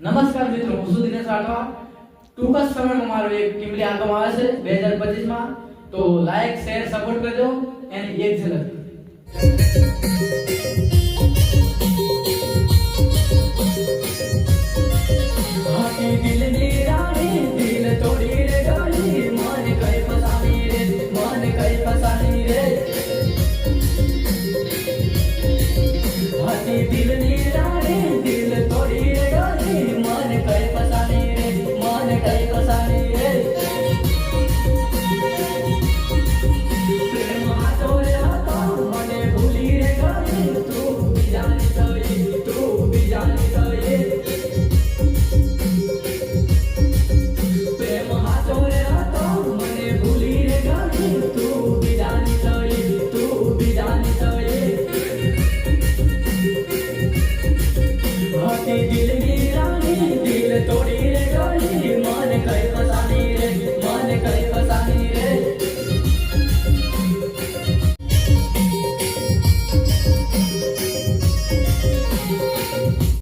નમસ્કાર મિત્રો, હું છું દિનેશ રાઠવા. ટૂંક જ સમયમાં મારો એક ટીમલી આલ્બમ આવે છે બે હજાર પચીસમાં. તો લાઈક શેર સપોર્ટ કરજો. એની એક ઝલક কাছে দিলে